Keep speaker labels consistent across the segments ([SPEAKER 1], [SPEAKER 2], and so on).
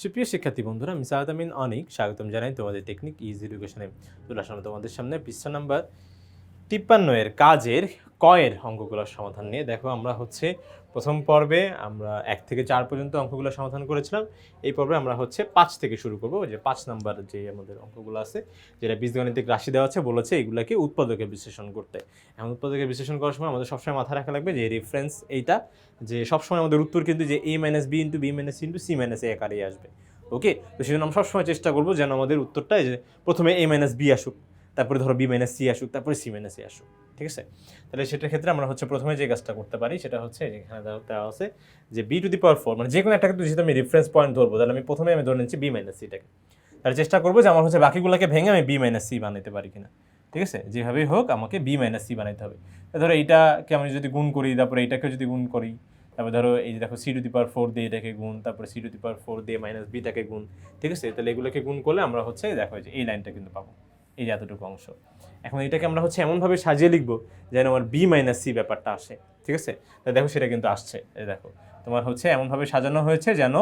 [SPEAKER 1] সুপ্রিয় শিক্ষার্থী বন্ধুরা, আমি সাহাদ অনেক। স্বাগতম জানাই তোমাদের টেকনিক ইজ এডুকেশনে চলে আসলাম তোমাদের সামনে পৃষ্ঠা নাম্বার তিপ্পান্ন এর কাজের কয়ের অঙ্কগুলোর সমাধান নিয়ে। দেখো, আমরা হচ্ছে প্রথম পর্বে আমরা এক থেকে চার পর্যন্ত অঙ্কগুলো সমাধান করেছিলাম। এই পর্বে আমরা হচ্ছে পাঁচ থেকে শুরু করব। যে পাঁচ নাম্বার যে আমাদের অঙ্কগুলো আছে, যেটা বীজগণিতিক রাশি দেওয়া আছে, বলেছে এগুলোকে উৎপাদকে বিশ্লেষণ করতে। এমন উৎপাদকে বিশ্লেষণ করার সময় আমাদের সবসময় মাথায় রাখা লাগবে যে রেফারেন্স এইটা, যে সবসময় আমাদের উত্তর কিন্তু যে A minus B into B minus into C minus A আকারেই আসবে। ওকে তো সেজন্য আমরা সবসময় চেষ্টা করব যেন আমাদের উত্তরটা যে প্রথমে এ মাইনাস বি আসুক। তারপরে ধরো বি মাইনাস সি আসুক, তারপরে সি মাইনাস এ আসুক, ঠিক আছে? তাহলে সেটার ক্ষেত্রে আমরা হচ্ছে প্রথমে যে কাজটা করতে পারি সেটা হচ্ছে এখানে দেওয়া- আছে যে B to the power four মানে যে কোনো একটা যেহেতু আমি রেফারেন্স পয়েন্ট ধরবো, তাহলে আমি প্রথমে আমি ধরে নিচ্ছি বি মাইনাস সিটাকে তাহলে চেষ্টা করব যে আমার হচ্ছে বাকিগুলোকে ভেঙে আমি বি মাইনাস সি বানাতে পারি কিনা, ঠিক আছে? যেভাবেই হোক আমাকে বি মাইনাস সি বানাইতে হবে। ধরো এইটাকে আমি যদি গুণ করি, তারপরে এইটাকে যদি গুণ করি, তারপরে ধরো এই যে দেখো C to the power four দিয়ে এটাকে গুণ, তারপরে C to the power four দিয়ে মাইনাস বিটাকে গুণ, ঠিক আছে? তাহলে এগুলোকে গুণ করলে আমরা হচ্ছে দেখো যে এই লাইনটা কিন্তু পাবো। এই যে এতটুকু অংশ। এখন এটাকে আমরা হচ্ছে এমনভাবে সাজিয়ে লিখব যেন আমার বি মাইনাস সি ব্যাপারটা আসে, ঠিক আছে? দেখো সেটা কিন্তু আসছে, এই দেখো। তোমার হচ্ছে এমনভাবে সাজানো হয়েছে যেন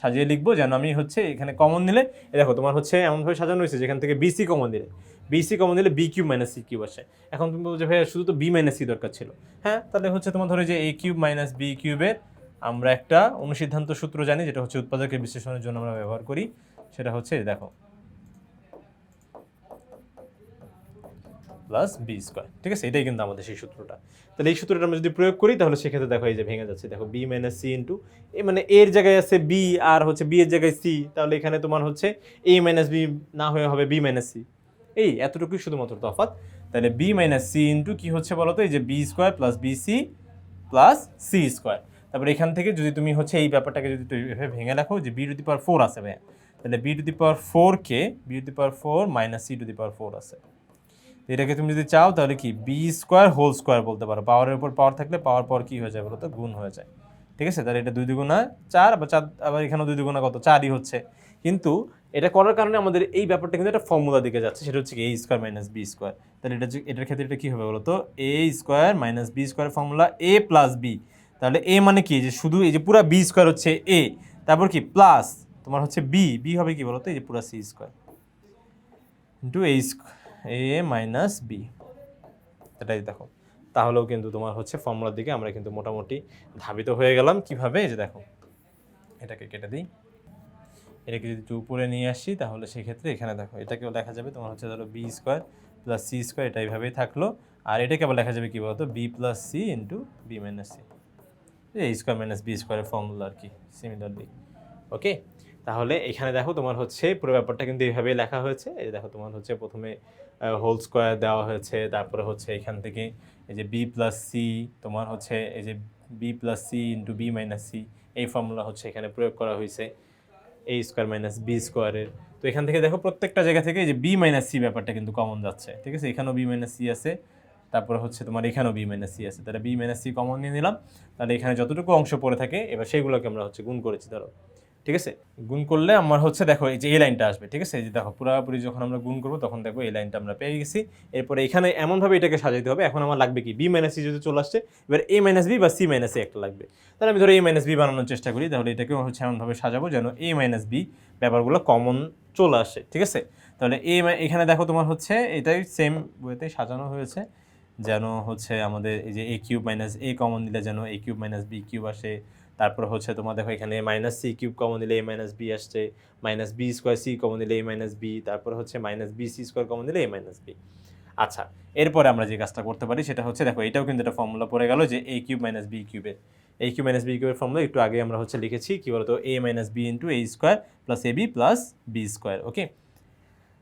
[SPEAKER 1] সাজিয়ে লিখব যেন আমি হচ্ছে এখানে কমন নিলে, এই দেখো তোমার হচ্ছে এমনভাবে সাজানো হয়েছে যেখান থেকে বিসি কমন দিলে বিসি কমন দিলে B cube minus C cube আসে। এখন তুমি বলছো ভাই শুধু তো বি মাইনাস সি দরকার ছিল। হ্যাঁ তাহলে হচ্ছে তোমার ধরো যে এ কিউব মাইনাস বি কিউবের আমরা একটা অনুসিদ্ধান্ত সূত্র জানি, যেটা হচ্ছে উৎপাদকের বিশ্লেষণের জন্য আমরা ব্যবহার করি। সেটা হচ্ছে দেখো প্লাস বি স্কোয়ার। ঠিক আছে? এটাই কিন্তু আমাদের সেই সূত্রটা। তাহলে এই সূত্রটা আমরা যদি প্রয়োগ করি, তাহলে সেক্ষেত্রে দেখো, এই যে ভেঙে যাচ্ছে। দেখো B minus C into A মানে এর জায়গায় আছে বি আর হচ্ছে বি এর জায়গায় সি তাহলে এখানে তোমার হচ্ছে এ মাইনাস বি না হয়ে হবে বি মাইনাস সি এই এতটুকুই শুধুমাত্র তফাৎ। তাহলে বি মাইনাস সি ইন্টু কী হচ্ছে বলো তো এই যে B square plus B C plus C square তারপরে এখান থেকে যদি তুমি হচ্ছে এই ব্যাপারটাকে যদি এভাবে ভেঙে রাখো যে B to the power four আছে, ভাইয়া। তাহলে B to the power four K B to the power four minus C to the power four আছে। এটাকে তুমি যদি চাও, তাহলে কি? বি স্কোয়ার হোল স্কোয়ার বলতে পারো। পাওয়ারের উপর পাওয়ার থাকলে পাওয়ার পর কী হয়ে যায় বলো তো? গুণ হয়ে যায়। ঠিক আছে? তাহলে এটা দুই দুগুণা চার, আবার চার, আবার এখানেও দুই দুগুণা কত? চারই হচ্ছে। কিন্তু এটা করার কারণে আমাদের এই ব্যাপারটা কিন্তু একটা ফর্মুলা দিকে যাচ্ছে। সেটা হচ্ছে A square minus B square তাহলে এটা এটার ক্ষেত্রে এটা কী হবে বলো তো? A square minus B square formula A plus B তাহলে এ মানে কি? যে শুধু এই যে পুরো বি স্কোয়ার হচ্ছে এ তারপর কি? প্লাস তোমার হচ্ছে বি বি হবে কি বলো তো? এই যে পুরো C square into A A minus B এটাই দেখো। তাহলেও কিন্তু তোমার হচ্ছে ফর্মুলার দিকে আমরা কিন্তু মোটামুটি ধাবিত হয়ে গেলাম। কীভাবে? এই যে দেখো। এটাকে কেটে দিই। এটাকে যদি উপরে নিয়ে আসি, তাহলে সেক্ষেত্রে এখানে দেখো, এটাকেও লেখা যাবে তোমার হচ্ছে ধরো B square plus C square এটা এইভাবেই থাকল। আর এটাকে আবার লেখা যাবে কি বলতো? B plus C into B minus C এই স্কোয়ার মাইনাস বি স্কোয়ারের ফর্মুলা আর কি সিমিলারলি ওকে তাহলে এখানে দেখো তোমার হচ্ছে পুরো ব্যাপারটা কিন্তু এইভাবেই লেখা হয়েছে। এই দেখো তোমার হচ্ছে প্রথমে হোল স্কোয়ার দেওয়া হয়েছে। তারপরে হচ্ছে এখান থেকে এই যে বি প্লাস সি তোমার হচ্ছে এই যে B plus C into B minus C এই ফর্মুলা হচ্ছে এখানে প্রয়োগ করা হয়েছে। এ স্কোয়ার মাইনাস বি স্কোয়ারের তো এখান থেকে দেখো প্রত্যেকটা জায়গা থেকে এই যে বি মাইনাস সি ব্যাপারটা কিন্তু কমন যাচ্ছে। ঠিক আছে? এখানেও বি মাইনাস সি আছে। তারপরে হচ্ছে তোমার এখানেও বি মাইনাস সি আছে। তাহলে বি মাইনাস সি কমন নিয়ে নিলাম। তাহলে এখানে যতটুকু অংশ পড়ে থাকে, এবার সেইগুলোকে আমরা হচ্ছে গুণ করেছি, ধরো। ঠিক আছে? গুণ করলে আমার হচ্ছে দেখো এই যে এই লাইনটা আসবে, ঠিক আছে? এই যে দেখো, পুরোপুরি যখন আমরা গুণ করব তখন দেখো এই লাইনটা আমরা পেয়ে গেছি। এরপরে এখানে এমনভাবে এটাকে সাজাইতে হবে, এখন আমার লাগবে কি? বি মাইনাস সি যদি চলে আসছে, এবার এ মাইনাস বি বা সি মাইনাস এ একটা লাগবে। তাহলে আমি ধরো এ মাইনাস বি বানানোর চেষ্টা করি, তাহলে এটাকে হচ্ছে এমনভাবে সাজাবো যেন এ মাইনাস বি ব্যাপারগুলো কমন চলে আসে, ঠিক আছে? তাহলে এ এখানে দেখো তোমার হচ্ছে এটাই সেম ওয়েতে সাজানো হয়েছে, যেন হচ্ছে আমাদের এই যে A cube minus A common দিলে যেন A cube minus B cube আসে তারপর হচ্ছে তোমার দেখো এখানে মাইনাস সি কিউব কমন দিলে এ মাইনাস বি আসছে minus B square C common দিলে এ মাইনাস বি তারপর হচ্ছে minus B C square common দিলে এ মাইনাস বি আচ্ছা এরপরে আমরা যে কাজটা করতে পারি সেটা হচ্ছে দেখো, এটাও কিন্তু একটা ফর্মুলা পড়ে গেল যে এ কিউব মাইনাস বি কিউবের এ কিউব মাইনাস বি কিউবের ফর্মুলা একটু আগে আমরা হচ্ছে লিখেছি, কি বলতো? A minus B into A square plus A B plus B square okay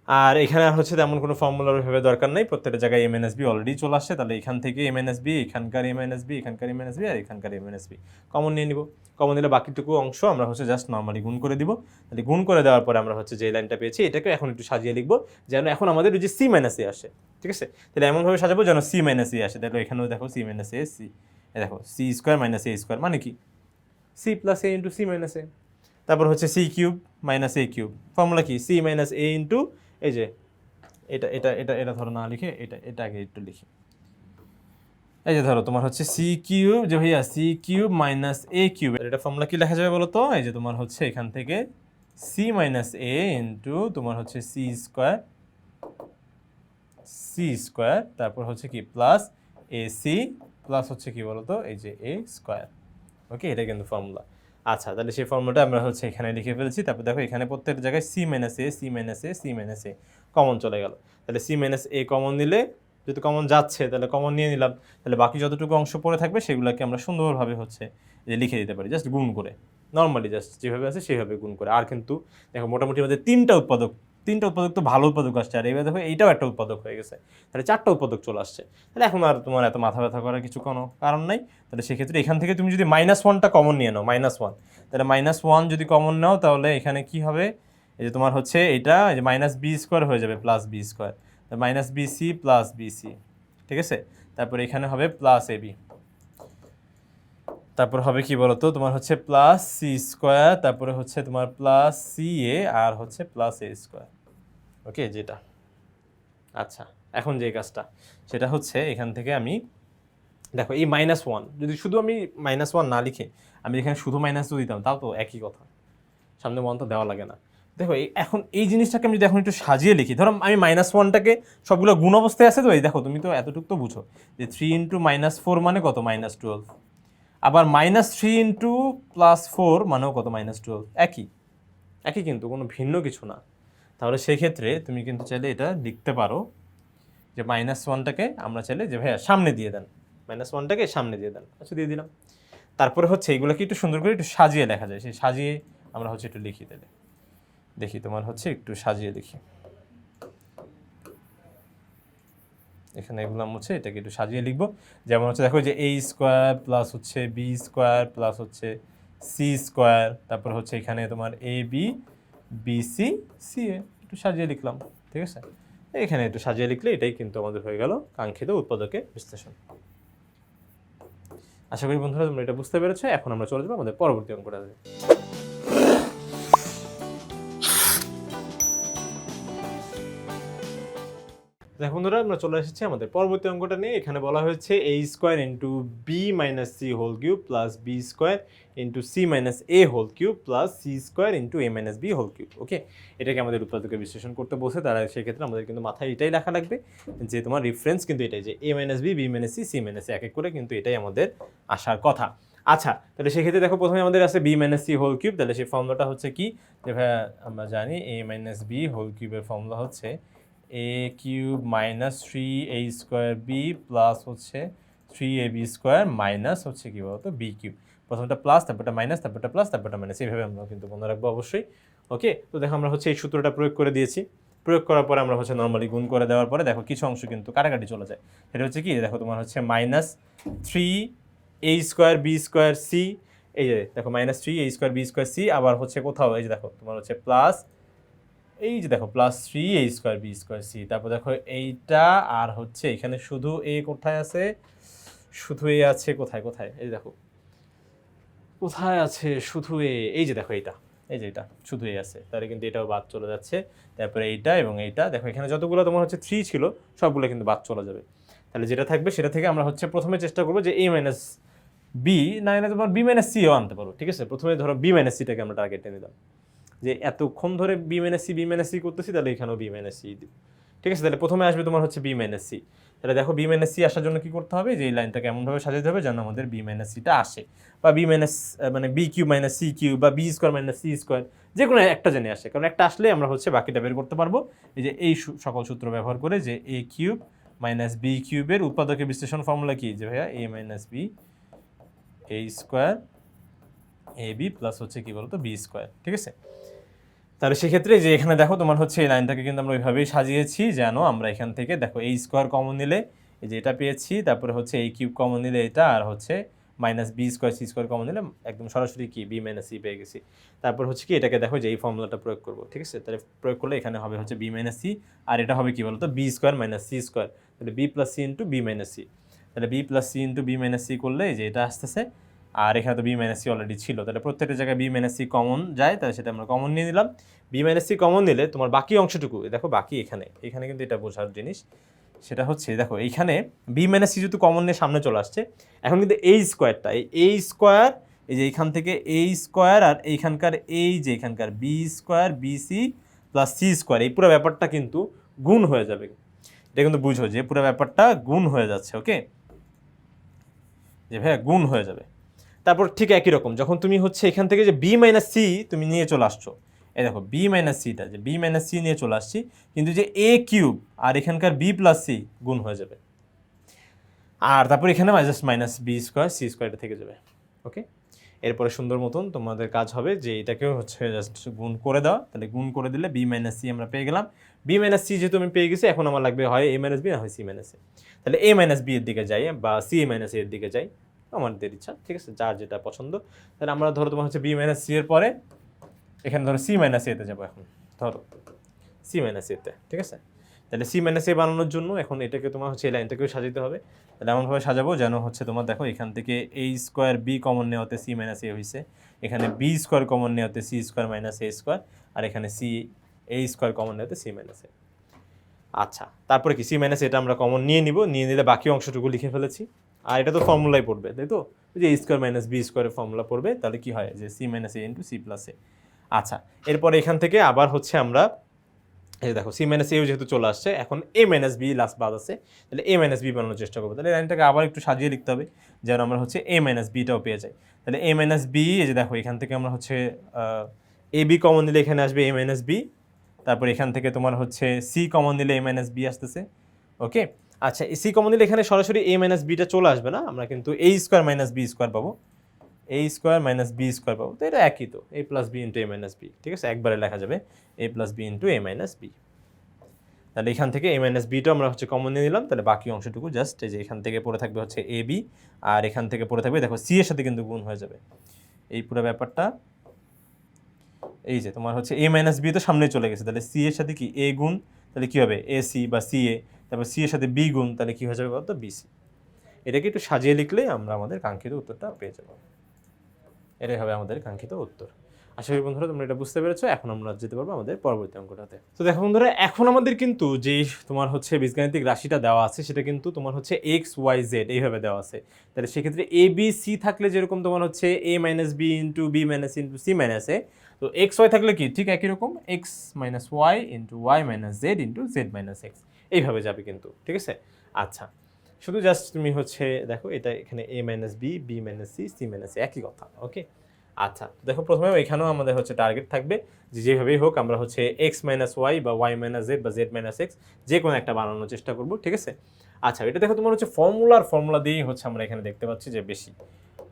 [SPEAKER 1] আর এখানে আর হচ্ছে তেমন কোনো ফর্মুলার ভাবে দরকার নেই। প্রত্যেকটা জায়গায় M N S B already চলে আসছে। তাহলে এখান থেকে এম এন এস বি এখানকার এম এন এস বি এখানকার এম এন এস বি আর এখানকার M N S B common নিয়ে নিব। কমন দিলে বাকিটুকু অংশ আমরা হচ্ছে জাস্ট নর্মালি গুণ করে দিব। তাহলে গুণ করে দেওয়ার পরে আমরা হচ্ছে যে লাইনটা পেয়েছি, এটাকে এখন একটু সাজিয়ে লিখব, যেন এখন আমাদের ওই যে সি মাইনাস এ আসে। ঠিক আছে? তাহলে এমনভাবে সাজাবো যেন সি মাইনাস এ আসে। দেখো এখানেও দেখো সি মাইনাস এ সি দেখো C square minus A square মানে কি? C plus A into C minus A তারপর হচ্ছে C cube minus A cube formula কি? সি মাইনাস এ ইন্টু এই যে, এটা এটা এটা এটা ধরো না লিখে, এটা এটা আগে একটু লিখি। এই যে ধরো, তোমার হচ্ছে সি কিউব, যে ভাইয়া C cube minus A cube. এটা ফর্মুলা কি লেখা যাবে বলো তো? এই যে তোমার হচ্ছে এখান থেকে সি মাইনাস এ ইন্টু তোমার হচ্ছে সি স্কোয়ার সি স্কোয়ার তারপর হচ্ছে কি প্লাস এ সি প্লাস হচ্ছে কি বলতো এই যে এ স্কোয়ার ওকে এটা কিন্তু ফর্মুলা আচ্ছা তাহলে সেই ফর্মুলাটা আমরা হচ্ছে এখানে লিখে ফেলেছি। তারপর দেখো এখানে প্রত্যেক জায়গায় C minus A C minus A C minus A common চলে গেল। তাহলে সি মাইনাস এ কমন নিলে যেহেতু কমন যাচ্ছে, তাহলে কমন নিয়ে নিলাম। তাহলে বাকি যতটুকু অংশ পড়ে থাকবে সেগুলোকে আমরা সুন্দরভাবে হচ্ছে যে লিখে দিতে পারি। জাস্ট গুণ করে। নর্মালি জাস্ট যেভাবে আছে সেভাবে গুণ করে। আর কিন্তু দেখো মোটামুটি আমাদের তিনটা উৎপাদক তিনটা উৎপাদক তো ভালো উৎপাদক আসছে। আর এবার দেখো এইটাও একটা উৎপাদক হয়ে গেছে। তাহলে চারটা উৎপাদক চলে আসছে। তাহলে এখন আর তোমার এত মাথা ব্যথা করার কিছু কোনো কারণ নাই। তাহলে সেক্ষেত্রে এখান থেকে তুমি যদি মাইনাস ওয়ানটা কমন নিয়ে নাও মাইনাস ওয়ান তাহলে মাইনাস ওয়ান যদি কমন নাও, তাহলে এখানে কি হবে? এই যে তোমার হচ্ছে এটা এই যে মাইনাস বি স্কোয়ার হয়ে যাবে plus B square minus B C plus B C ঠিক আছে? তারপর এখানে হবে প্লাস এ বি তারপর হবে কি বলতো? তোমার হচ্ছে প্লাস সি স্কোয়ার তারপরে হচ্ছে তোমার প্লাস সি এ আর হচ্ছে প্লাস এ স্কোয়ার ওকে যেটা। আচ্ছা এখন যে কাজটা, সেটা হচ্ছে এখান থেকে আমি, দেখো, এই মাইনাস ওয়ান যদি শুধু আমি মাইনাস ওয়ান না লিখে, আমি এখানে শুধু মাইনাস টু দিতাম, তাও তো একই কথা। সামনে ওয়ান তো দেওয়া লাগে না। দেখো, এই এখন এই জিনিসটাকে আমি যদি এখন একটু সাজিয়ে লিখি, ধরো আমি মাইনাস ওয়ানটাকে সবগুলো গুণ অবস্থায় আছে তো, এই দেখো, তুমি তো এতটুকু তো বুঝো। যে থ্রি ইন্টু মাইনাস ফোর মানে কত? মাইনাস টুয়েলভ আবার minus three into plus four মানেও কত? মাইনাস টুয়েলভ একই। একই কিন্তু, কোনো ভিন্ন কিছু না। তাহলে সেক্ষেত্রে তুমি কিন্তু চাইলে এটা লিখতে পারো যে মাইনাস ওয়ানটাকে আমরা চাইলে যে ভাইয়া সামনে দিয়ে দেন। মাইনাস ওয়ানটাকে সামনে দিয়ে দেন। আচ্ছা দিয়ে দিলাম। তারপরে হচ্ছে এগুলোকে একটু সুন্দর করে একটু সাজিয়ে লেখা যায়। সেই সাজিয়ে আমরা হচ্ছে একটু লিখি তাহলে। দেখি তোমার হচ্ছে একটু সাজিয়ে লিখি এখানে এগুলো হচ্ছে, এটাকে একটু সাজিয়ে লিখব। যেমন হচ্ছে, দেখো যে এ স্কোয়ার প্লাস হচ্ছে বি স্কোয়ার প্লাস হচ্ছে সি স্কোয়ার তারপর হচ্ছে এখানে তোমার A B B C C A একটু সাজিয়ে লিখলাম, ঠিক আছে? এখানে একটু সাজিয়ে লিখলে এটাই কিন্তু আমাদের হয়ে গেল কাঙ্ক্ষিত উৎপাদকের বিশ্লেষণ। আশা করি বন্ধুরা তোমরা এটা বুঝতে পেরেছ, এখন আমরা চলে যাব আমাদের পরবর্তী অঙ্কটা দেখো বন্ধুরা, আমরা চলে এসেছি আমাদের পরবর্তী অঙ্কটা নিয়ে। এখানে বলা হয়েছে A square into B minus C whole cube plus B square into C minus A whole cube plus C square into A minus B whole cube okay এটাকে আমাদের উৎপাদকের বিশ্লেষণ করতে বসে, তারা সেক্ষেত্রে আমাদের কিন্তু মাথায় এটাই লেখা লাগবে যে তোমার রেফারেন্স কিন্তু এটাই, যে A minus B B minus C C minus এক এক করে কিন্তু এটাই আমাদের আসার কথা। আচ্ছা তাহলে সেক্ষেত্রে দেখো প্রথমে আমাদের আছে B minus C whole cube তাহলে সেই ফর্মুলাটা হচ্ছে কি? যে ভাইয়া, আমরা জানি এ মাইনাস বি হোল কিউবের ফর্মুলা হচ্ছে A cube minus three A square B plus হচ্ছে three A B square minus হচ্ছে কি বলতো বি কিউব প্রথমটা প্লাস তারপরটা মাইনাস তারপরটা প্লাস তারপরটা মাইনাস এইভাবে আমরা কিন্তু মনে রাখব অবশ্যই ওকে তো দেখো আমরা হচ্ছে এই সূত্রটা প্রয়োগ করে দিয়েছি প্রয়োগ করার পরে আমরা হচ্ছে নর্মালি গুণ করে দেওয়ার পরে দেখো কিছু অংশ কিন্তু কাটাকাটি চলে যায় সেটা হচ্ছে কি দেখো তোমার হচ্ছে minus three A square B square C এই যে দেখো minus three A square B square C আবার হচ্ছে কোথাও এই যে দেখো তোমার হচ্ছে প্লাস এই যে দেখো plus three A square B square C তারপর দেখো এইটা আর হচ্ছে এখানে শুধু এ কোথায় আছে? শুধু এ আছে কোথায়? কোথায়? এই দেখো। কোথায় আছে শুধু এ এই যে দেখো এইটা। এই যে এটা, শুধু এ আছে। তাহলে কিন্তু এটাও বাদ চলে যাচ্ছে। তারপরে এইটা এবং এইটা, দেখো এখানে যতগুলো তোমার হচ্ছে থ্রি ছিল, সবগুলো কিন্তু বাদ চলে যাবে। তাহলে যেটা থাকবে সেটা থেকে আমরা হচ্ছে প্রথমে চেষ্টা করব যে এ মাইনাস বি না এনে তোমার বি মাইনাস সিও আনতে পারো, ঠিক আছে? প্রথমে ধরো বি মাইনাস সিটাকে আমরা টার্গেটে নিলাম। যে এতক্ষণ ধরে B minus C B minus C করতেছি, তাহলে এখানেও বি মাইনাস সি ঠিক আছে? তাহলে প্রথমে আসবে তোমার হচ্ছে বি মাইনাস সি তাহলে দেখো বি মাইনাস সি আসার জন্য কি করতে হবে? যে এই লাইনটাকে এমনভাবে সাজাতে হবে যেন আমাদের বি মাইনাস সিটা আসে। বা বি মাইনাস মানে B cube minus C cube বা B square minus C square যে কোনো একটা জেনে আসে। কারণ একটা আসলে আমরা হচ্ছে বাকিটা বের করতে পারব। এই যে এই সকল সূত্র ব্যবহার করে যে এ কিউব মাইনাস বি কিউবের উৎপাদকের বিশ্লেষণ ফর্মুলা কি? যে ভাইয়া A minus B A square A B plus হচ্ছে কি বলতো? বি স্কোয়ার ঠিক আছে? তাহলে সেক্ষেত্রে যে এখানে দেখো তোমার হচ্ছে এই লাইনটাকে কিন্তু আমরা ওইভাবেই সাজিয়েছি যেন আমরা এখান থেকে দেখো এই স্কোয়ার কমন নিলে এই যে এটা পেয়েছি, তারপরে হচ্ছে এই কিউব কমন নিলে এটা আর হচ্ছে minus B square C square common নিলে একদম সরাসরি কি? বি মাইনাস সি পেয়ে গেছি। তারপর হচ্ছে কি এটাকে দেখো যে এই ফর্মুলাটা প্রয়োগ করব, ঠিক আছে? তাহলে প্রয়োগ করলে এখানে হবে হচ্ছে বি মাইনাস সি আর এটা হবে কি বলতো? B square minus C square তাহলে B plus C into B minus C তাহলে B plus C into B minus C করলে যে এটা আসতেছে আর এখানে তো বি মাইনাস সি অলরেডি ছিল। তাহলে প্রত্যেকটা জায়গায় বি মাইনাস সি কমন যায়, তাহলে সেটা আমরা কমন নিয়ে নিলাম। বি মাইনাস সি কমন নিলে তোমার বাকি অংশটুকু দেখো বাকি এখানে এখানে কিন্তু এটা বোঝার জিনিস। সেটা হচ্ছে দেখো, এইখানে বি মাইনাস সি যেহেতু কমন নিয়ে সামনে চলে আসছে, এখন কিন্তু এই স্কোয়ারটা এই এই স্কোয়ার এই যে এইখান থেকে এই স্কোয়ার আর এইখানকার এই যে এখানকার B square B C plus C square এই পুরো ব্যাপারটা কিন্তু গুণ হয়ে যাবে। এটা কিন্তু বুঝো যে পুরো ব্যাপারটা গুণ হয়ে যাচ্ছে ওকে যে ভাইয়া, গুণ হয়ে যাবে। তারপর ঠিক একই রকম, যখন তুমি হচ্ছে এখান থেকে যে বি মাইনাস সি তুমি নিয়ে চলে আসছো। এই দেখো বি মাইনাস সিটা যে বি মাইনাস সি নিয়ে চলে আসছি, কিন্তু যে এ কিউব আর এখানকার বি প্লাস সি গুণ হয়ে যাবে। আর তারপর এখানে just minus B square C square এটা থেকে যাবে ওকে এরপরে সুন্দর মতন তোমাদের কাজ হবে যে এটাকেও হচ্ছে জাস্ট গুণ করে দেওয়া তাহলে গুণ করে দিলে বি মাইনাস সি আমরা পেয়ে গেলাম। বি মাইনাস সি যেহেতু আমি পেয়ে গেছি, এখন আমার লাগবে হয় এ মাইনাস বি না হয় সি মাইনাস এ তাহলে এ মাইনাস বি এর দিকে যাই, বা সি এ মাইনাস এর দিকে যাই। আমাদের ইচ্ছা, ঠিক আছে? যার যেটা পছন্দ। তাহলে আমরা ধরো তোমার হচ্ছে বি মাইনাস সি এর পরে, এখানে ধরো সি মাইনাস এতে যাব এখন। ধরো সি মাইনাস এতে ঠিক আছে? তাহলে সি মাইনাস এ বানানোর জন্য এখন এটাকে তোমার হচ্ছে এই লাইনটাকেও সাজাতে হবে। তাহলে এমনভাবে সাজাবো যেন হচ্ছে তোমার দেখো, এখান থেকে এই স্কোয়ার বি কমন নেওয়াতে সি মাইনাস এ হয়েছে এখানে B square common নেওয়াতে C square minus A square আর এখানে সি এ স্কোয়ার কমন নেওয়াতে সি মাইনাস এ আচ্ছা তারপরে কি? সি মাইনাস এটা আমরা কমন নিয়ে নিব। নিয়ে নিলে বাকি অংশটুকু লিখে ফেলেছি। আর এটা তো ফর্মুলাই পড়বে, তাই তো? যে স্কোয়ার মাইনাস বি স্কোয়ারের ফর্মুলা পড়বে, তাহলে কি হয়? যে C minus A into C plus A আচ্ছা এরপর এখান থেকে আবার হচ্ছে আমরা, এই দেখো সি মাইনাস এও যেহেতু চলে আসছে, এখন এ মাইনাস বি লাস্ট বাদ আছে, তাহলে এ মাইনাস বি বানানোর চেষ্টা করব। তাহলে লাইনটাকে আবার একটু সাজিয়ে লিখতে হবে, যেন আমরা হচ্ছে এ মাইনাস বিটাও পেয়ে যাই। তাহলে এ মাইনাস বি এই যে দেখো, এখান থেকে আমরা হচ্ছে এ বি কমন দিলে এখানে আসবে এ মাইনাস বি তারপর এখান থেকে তোমার হচ্ছে সি কমন দিলে এ মাইনাস বি আসতেছে ওকে আচ্ছা সি কমন দিলে এখানে সরাসরি এ মাইনাস বিটা চলে আসবে না? আমরা কিন্তু A square minus B square পাবো। A square minus B square পাবো। তো এটা একই তো। A plus B into A minus B ঠিক আছে? একবারে লেখা যাবে A plus B into A minus B তাহলে এখান থেকে এ মাইনাস বিটা আমরা হচ্ছে কমন নিয়ে নিলাম। তাহলে বাকি অংশটুকু জাস্ট এই যে এখান থেকে পড়ে থাকবে হচ্ছে এ বি আর এখান থেকে পড়ে থাকবে, দেখো সি এর সাথে কিন্তু গুণ হয়ে যাবে। এই পুরো ব্যাপারটা, এই যে তোমার হচ্ছে এ মাইনাস বি তো সামনে চলে গেছে। তাহলে সি এর সাথে কি? এ গুণ, তাহলে কি হবে? এ সি বা সি এ তারপর সি এর সাথে বি গুণ, তাহলে কি হয়ে যাবে বলতো? বি সি এটাকে একটু সাজিয়ে লিখলেই আমরা আমাদের কাঙ্ক্ষিত উত্তরটা পেয়ে যাব। এটাই হবে আমাদের কাঙ্ক্ষিত উত্তর। আশা করি বন্ধুরা, তোমরা এটা বুঝতে পেরেছ। এখন আমরা যেতে পারব আমাদের পরবর্তী অঙ্কটাতে। তো দেখো বন্ধুরা, এখন আমাদের কিন্তু যে তোমার হচ্ছে বীজগাণিতিক রাশিটা দেওয়া আছে, সেটা কিন্তু তোমার হচ্ছে এক্স ওয়াই জেড এইভাবে দেওয়া আছে। তাহলে সেক্ষেত্রে এ বি সি থাকলে যেরকম তোমার হচ্ছে A minus B into B minus into C minus A তো এক্স ওয়াই থাকলে কি? ঠিক একই রকম X minus Y into Y minus Z into Z minus X এইভাবে যাবে কিন্তু, ঠিক আছে? আচ্ছা শুধু জাস্ট তুমি হচ্ছে, দেখো এটা এখানে A minus B B minus C C minus একই কথা ওকে আচ্ছা দেখো প্রথমে এখানেও আমাদের হচ্ছে টার্গেট থাকবে, যে যেভাবেই হোক আমরা হচ্ছে এক্স মাইনাস ওয়াই বা ওয়াই মাইনাস জেড বা জেড মাইনাস এক্স যে কোনো একটা বানানোর চেষ্টা করব, ঠিক আছে? আচ্ছা এটা দেখো তোমার হচ্ছে ফর্মুলার ফর্মুলা দিয়েই হচ্ছে আমরা এখানে দেখতে পাচ্ছি যে বেশি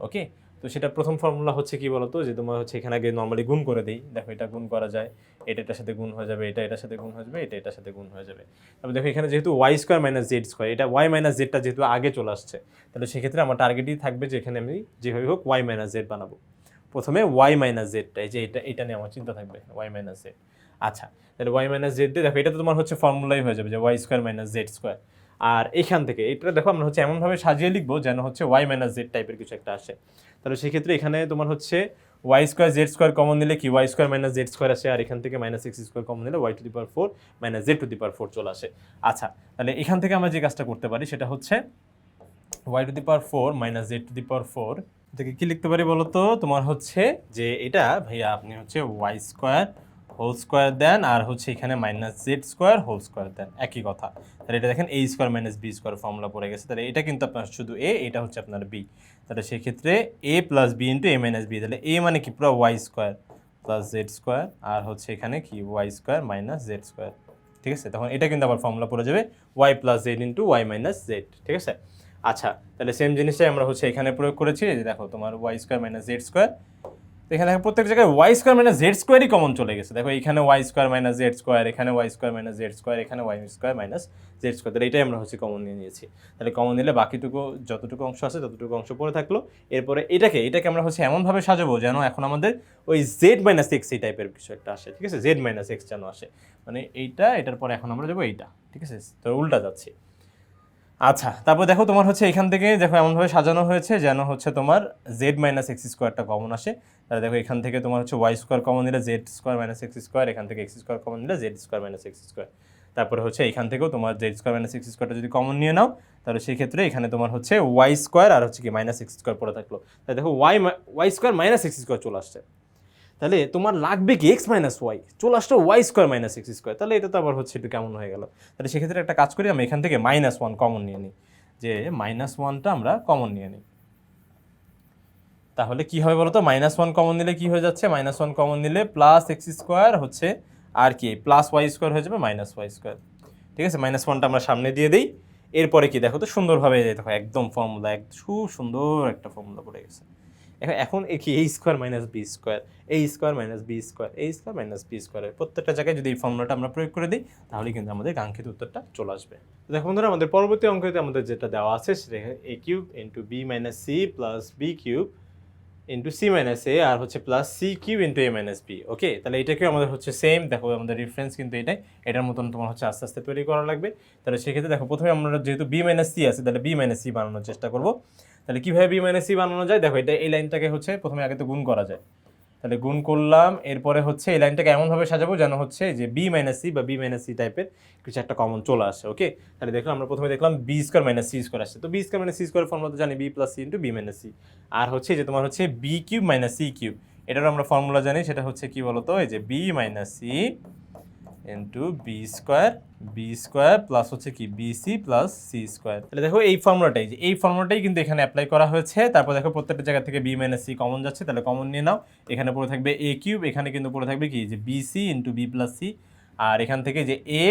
[SPEAKER 1] ওকে তো সেটা প্রথম ফর্মুলা হচ্ছে কি বলতো? যে তোমার হচ্ছে এখানে আগে নর্মালি গুণ করে দিই। দেখো, এটা গুণ করা যায়। এটা এটার সাথে গুণ হয়ে যাবে, এটা এটার সাথে গুণ হয়ে যাবে, এটা এটার সাথে গুণ হয়ে যাবে। তারপর দেখো, এখানে যেহেতু Y square minus Z square এটা ওয়াই মাইনাস জেডটা যেহেতু আগে চলে আসছে, তাহলে সেক্ষেত্রে আমার টার্গেটই থাকবে যে এখানে আমি যেভাবে হোক ওয়াই মাইনাস জেড বানাবো। প্রথমে ওয়াই মাইনাস জেডটা এই যে এটা এটা নিয়ে আমার চিন্তা থাকবে ওয়াই মাইনাস জেড আচ্ছা তাহলে ওয়াই মাইনাস জেড দিয়ে দেখো, এটা তো তোমার হচ্ছে ফর্মুলাই হয়ে যাবে যে Y square minus Z square আর এখান থেকে, এটা দেখো আমরা হচ্ছে এমনভাবে সাজিয়ে লিখব যেন হচ্ছে ওয়াই মাইনাস জেড টাইপের কিছু একটা আসে। তাহলে সেক্ষেত্রে এখানে তোমার হচ্ছে Y square Z square common নিলে কি? Y square minus Z square আসে, আর এখান থেকে মাইনাস এক্স স্কোয়ার কমন নিলে Y to the power four minus Z to the power four চলে আসে। আচ্ছা তাহলে এখান থেকে আমরা যে কাজটা করতে পারি সেটা হচ্ছে Y to the power four minus Z to the power four থেকে কি লিখতে পারি বলো তো তোমার হচ্ছে যে এটা ভাইয়া আপনি হচ্ছে ওয়াই স্কোয়ার হোল স্কোয়ার দেন আর হচ্ছে এখানে minus Z square whole square দেন একই কথা। তাহলে এটা দেখেন A square minus B square formula পড়ে গেছে। তাহলে এটা কিন্তু আপনার শুধু এ এটা হচ্ছে আপনার বি তাহলে সেক্ষেত্রে A plus B into A minus B তাহলে এ মানে কি? পুরো Y square plus Z square আর হচ্ছে এখানে কি? Y square minus Z square ঠিক আছে? তখন এটা কিন্তু আবার ফর্মুলা পড়ে যাবে Y plus Z into Y minus Z ঠিক আছে? আচ্ছা তাহলে সেম জিনিসটাই আমরা হচ্ছে এখানে প্রয়োগ করেছি। দেখো, তোমার Y square minus Z square এখানে দেখো প্রত্যেক জায়গায় ওয়াই স্কোয়ার মাইনাস জেড স্কোয়ারই কমন চলে গেছে। দেখো এখানে Y square minus Z square এখানে Y square minus Z square এখানে Y square minus Z square তাহলে এটাই আমরা হচ্ছে কমন নিয়ে নিয়েছি। তাহলে কমন নিলে বাকিটুকু যতটুকু অংশ আছে ততটুকু অংশ পড়ে থাকল। এরপরে এটাকে এটাকে আমরা হচ্ছে এমনভাবে সাজাবো যেন এখন আমাদের ওই জেড মাইনাস এক্স এই টাইপের কিছু একটা আসে, ঠিক আছে? জেড মাইনাস এক্স যেন আসে। মানে এইটা, এটার পরে এখন আমরা যাব এইটা, ঠিক আছে? তো উল্টা যাচ্ছি। আচ্ছা তারপর দেখো তোমার হচ্ছে এখান থেকে দেখো এমনভাবে সাজানো হয়েছে যেন হচ্ছে তোমার জেড মাইনাস এক্স স্কোয়ারটা কমন আসে। তাহলে দেখো এখান থেকে তোমার হচ্ছে ওয়াই স্কোয়ার কমন নিলে Z square minus X square এখান থেকে এক্স স্কোয়ার কমন নিলে Z square minus X square তারপরে হচ্ছে এখান থেকেও তোমার জেড স্কোয়ার মাইনাস এক্স স্কোয়ারটা যদি কমন নিয়ে নাও, তাহলে সেই ক্ষেত্রে এখানে তোমার হচ্ছে ওয়াই স্কোয়ার আর হচ্ছে কি মাইনাস এক্স স্কোয়ার পড়ে থাকল। তাহলে দেখো Y Y square minus X square চলে আসছে। তাহলে তোমার লাগবে কি? এক্স মাইনাস ওয়াই চলে আসলো Y square minus X square তাহলে এটা তো আবার হচ্ছে একটু কেমন হয়ে গেল। তাহলে সেক্ষেত্রে একটা কাজ করি আমরা এখান থেকে মাইনাস ওয়ান কমন নিয়ে নিই। যে মাইনাস ওয়ানটা আমরা কমন নিয়ে নিই। তাহলে কি হবে বলতো? মাইনাস ওয়ান কমন নিলে কি হয়ে যাচ্ছে? মাইনাস ওয়ান কমন নিলে প্লাস এক্স স্কোয়ার হচ্ছে আর কি? প্লাস ওয়াই স্কোয়ার হয়ে যাবে মাইনাস ওয়াই স্কোয়ার ঠিক আছে? মাইনাস ওয়ানটা আমরা সামনে দিয়ে দিই। এরপরে কি? দেখো তো সুন্দরভাবে দেখো, একদম ফর্মুলা এক খুব সুন্দর একটা ফর্মুলা পড়ে গেছে। এখন এখন কি? A square minus B square A square minus B square A square minus B স্কোয়ারের প্রত্যেকটা জায়গায় যদি এই ফর্মুলাটা আমরা প্রয়োগ করে দিই তাহলে কিন্তু আমাদের কাঙ্ক্ষিত উত্তরটা চলে আসবে। দেখো বন্ধুরা, আমাদের পরবর্তী অঙ্কতে আমাদের যেটা দেওয়া আছে সেটা A cube into B minus C plus B cube into C minus A আর হচ্ছে plus C cube into A minus B okay তাহলে এটাকে আমাদের হচ্ছে সেম দেখো আমাদের রেফারেন্স কিন্তু এটাই, এটার মতন তোমার হচ্ছে আস্তে আস্তে তৈরি করা লাগবে। তাহলে সেক্ষেত্রে দেখো প্রথমে আমরা যেহেতু বি মাইনাস সি আছে, তাহলে বি মাইনাস সি বানানোর চেষ্টা করব। তাহলে কীভাবে বি মাইনাস সি বানানো যায়? দেখো, এটা এই লাইনটাকে হচ্ছে প্রথমে আগে তো গুণ করা যায়। তাহলে গুণ করলাম, এরপরে হচ্ছে এই লাইনটাকে এমনভাবে সাজাবো যেন হচ্ছে যে বি মাইনাস সি বা বি মাইনাস সি টাইপের কিছু একটা কমন চলে আসে ওকে তাহলে দেখলাম, আমরা প্রথমে দেখলাম B square minus C square আসছে। তো B square minus C square formula তো জানি B plus C into B minus C আর হচ্ছে যে তোমার হচ্ছে B cube minus C cube এটারও আমরা ফর্মুলা জানি, সেটা হচ্ছে কি বলতো? এই যে B minus C into B square B square plus হচ্ছে কি বিসি প্লাস সি স্কোয়ার তাহলে দেখো এই ফর্মুলাটাই যে এই ফর্মুলাটাই কিন্তু এখানে অ্যাপ্লাই করা হয়েছে। তারপর দেখো প্রত্যেকটা জায়গা থেকে বি মাইনাস সি কমন যাচ্ছে, তাহলে কমন নিয়ে নাও। এখানে পড়ে থাকবে এ কিউব এখানে কিন্তু পড়ে থাকবে কি, যে B C into B plus C আর এখান থেকে যে এ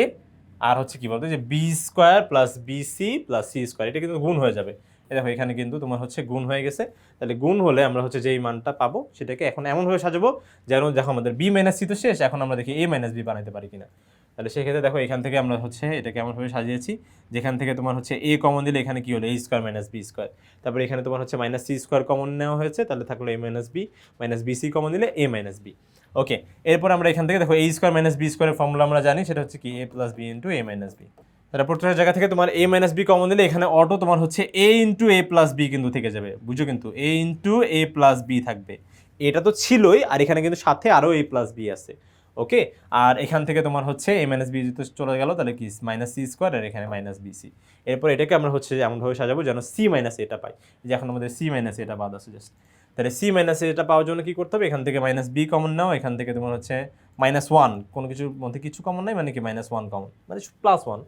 [SPEAKER 1] আর হচ্ছে কি বলতো, যে B square plus B C plus C square এটা কিন্তু গুণ হয়ে যাবে। দেখো, এখানে কিন্তু তোমার হচ্ছে গুণ হয়ে গেছে। তাহলে গুণ হলে আমরা হচ্ছে যেই মানটা পাবো, সেটাকে এখন এমনভাবে সাজাবো যেন দেখো আমাদের বি মাইনাস সি তো শেষ, এখন আমরা দেখি এ মাইনাস বি বানাইতে পারি কিনা। তাহলে সেক্ষেত্রে দেখো, এখান থেকে আমরা হচ্ছে এটাকে এমনভাবে সাজিয়েছি, যেখান থেকে তোমার হচ্ছে এ কমন দিলে এখানে কি হলো? A square minus B square তারপরে এখানে তোমার হচ্ছে মাইনাস সি স্কোয়ার কমন নেওয়া হয়েছে, তাহলে থাকল A minus B minus B C common দিলে এ মাইনাস বি ওকে এরপর আমরা এখান থেকে দেখো এ স্কোয়ার মাইনাস বি স্কোয়ারের ফর্মুলা আমরা জানি, সেটা হচ্ছে কি? A plus B into A minus B প্রত্যেকটা জায়গা থেকে তোমার এ মাইনাস বি কমন দিলে এখানে অটো তোমার হচ্ছে A into A plus B কিন্তু থেকে যাবে। বুঝো কিন্তু? A into A plus B থাকবে। এটা তো ছিলই, আর এখানে কিন্তু সাথে আরও এ প্লাস বি আছে। ওকে আর এখান থেকে তোমার হচ্ছে এ মাইনাস বি তো চলে গেল, তাহলে কি? মাইনাস সি স্কোয়ার আর এখানে মাইনাস বি সি এরপর এটাকে আমরা হচ্ছে এমনভাবে সাজাবো যেন সি মাইনাস এটা পাই। যে এখন আমাদের সি মাইনাস এটা বাদ আছে জাস্ট তাহলে সি মাইনাস এটা পাওয়ার জন্য কি করতে হবে? এখান থেকে মাইনাস বি কমন নাও, এখান থেকে তোমার হচ্ছে মাইনাস ওয়ান কোনো কিছুর মধ্যে কিছু কমন নাই মানে কি? মাইনাস ওয়ান কমন মানে প্লাস ওয়ান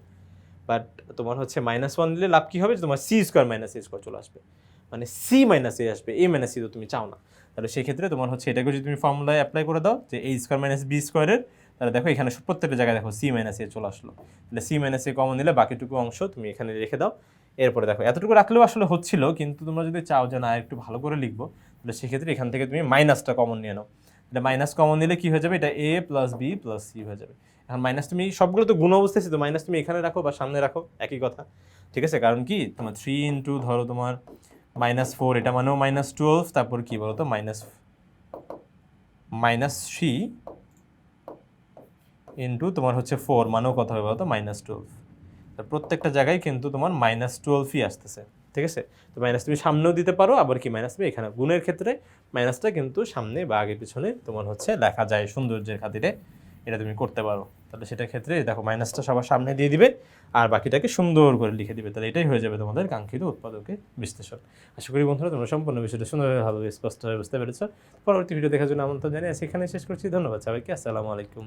[SPEAKER 1] বাট তোমার হচ্ছে মাইনাস ওয়ান দিলে লাভ কী হবে? যে তোমার C square minus A square চলে আসবে। মানে সি মাইনাস এ আসবে এ মাইনাস সি তো তুমি চাও না। তাহলে সেক্ষেত্রে তোমার হচ্ছে এটাকে যদি তুমি ফর্মুলায় অ্যাপ্লাই করে দাও, যে এ স্কোয়ার মাইনাস বি স্কোয়ারের তাহলে দেখো এখানে প্রত্যেকটা জায়গায় দেখো সি মাইনাস এ চলে আসলো। তাহলে সি মাইনাস এ কমন নিলে বাকিটুকু অংশ তুমি এখানে রেখে দাও। এরপরে দেখো, এতটুকু রাখলেও আসলে হচ্ছিল, কিন্তু তোমরা যদি চাও যে না, একটু ভালো করে লিখব, তাহলে সেক্ষেত্রে এখান থেকে তুমি মাইনাসটা কমন নিয়ে নাও। এটা মাইনাস কমন নিলে কি হয়ে যাবে? এটা A plus B plus C হয়ে যাবে। এখন মাইনাস তুমি সবগুলো তো গুণ অবস্থায় তো মাইনাস তুমি এখানে রাখো বা সামনে রাখো, একই কথা। ঠিক আছে? কারণ কি? তোমার থ্রি ইন্টু ধরো তোমার মাইনাস ফোর এটা মানেও মাইনাস টুয়েলভ তারপর কি বলো তো মাইনাস মাইনাস থ্রি ইন্টু তোমার হচ্ছে ফোর মানেও কত হবে বলতো? মাইনাস টুয়েলভ প্রত্যেকটা জায়গায় কিন্তু তোমার মাইনাস টুয়েলভই আসতেছে। ঠিক আছে? তো মাইনাস তুমি সামনেও দিতে পারো, আবার কি মাইনাস তুমি এখানে? গুণের ক্ষেত্রে মাইনাসটা কিন্তু সামনে বা আগে পিছনে তোমার হচ্ছে লেখা যায় সৌন্দর্যের খাতিরে। এটা তুমি করতে পারো। তাহলে সেটা ক্ষেত্রে দেখো মাইনাসটা সবার সামনে দিয়ে দিবে, আর বাকিটাকে সুন্দর করে লিখে দিবে। তাহলে এটাই হয়ে যাবে তোমাদের কাঙ্ক্ষিত উৎপাদকের বিশ্লেষণ। আশা করি বন্ধুরা, তোমরা সম্পূর্ণ বিষয়টা সুন্দরভাবে স্পষ্টভাবে বুঝতে পেরেছ। পরবর্তী ভিডিও দেখার জন্য আমন্ত্রণ জানিয়ে সেখানে শেষ করছি। ধন্যবাদ সবাইকে। আসসালামু আলাইকুম।